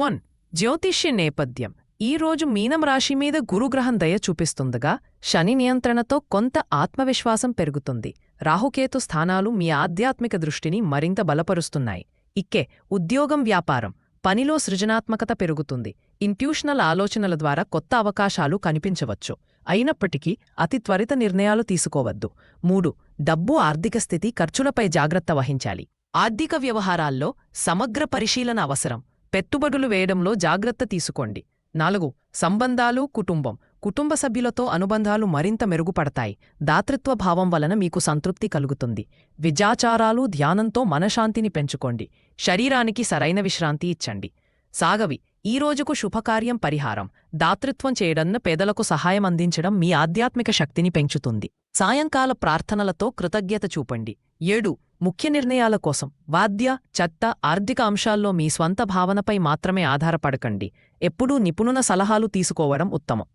One. జ్యోతిష్య నేపథ్యం. ఈ రోజు మీనం రాశి మీద గురుగ్రహం దయ చూపిస్తుండగా శని నియంత్రణతో కొంత ఆత్మవిశ్వాసం పెరుగుతుంది. రాహుకేతు స్థానాలు మీ ఆధ్యాత్మిక దృష్టిని మరింత బలపరుస్తున్నాయి. ఇక్కే. ఉద్యోగం వ్యాపారం. పనిలో సృజనాత్మకత పెరుగుతుంది. ఇంట్యూషనల్ ఆలోచనల ద్వారా కొత్త అవకాశాలు కనిపించవచ్చు. అయినప్పటికీ అతి త్వరిత నిర్ణయాలు తీసుకోవద్దు. మూడు. డబ్బు ఆర్థిక స్థితి ఖర్చులపై జాగ్రత్త వహించాలి. ఆర్థిక వ్యవహారాల్లో సమగ్ర పరిశీలన అవసరం. పెట్టుబడులు వేయడంలో జాగ్రత్త తీసుకోండి. నాలుగు సంబంధాలు కుటుంబం. కుటుంబ సభ్యులతో అనుబంధాలు మరింత మెరుగుపడతాయి. దాతృత్వ భావం వలన మీకు సంతృప్తి కలుగుతుంది. విజాచారాలు ధ్యానంతో మనశాంతిని పెంచుకోండి. శరీరానికి సరైన విశ్రాంతి ఇచ్చండి. సాగవి ఈ రోజుకు శుభకార్యం పరిహారం. దాతృత్వం చేయడన్న పేదలకు సహాయం అందించడం మీ ఆధ్యాత్మిక శక్తిని పెంచుతుంది. సాయంకాల ప్రార్థనలతో కృతజ్ఞత చూపండి. ఏడు. ముఖ్య నిర్ణయాల కోసం. వాద్య చెత్త ఆర్థిక అంశాల్లో మీ స్వంత భావనపై మాత్రమే ఆధారపడకండి. ఎప్పుడూ నిపుణుల సలహాలు తీసుకోవడం ఉత్తమం.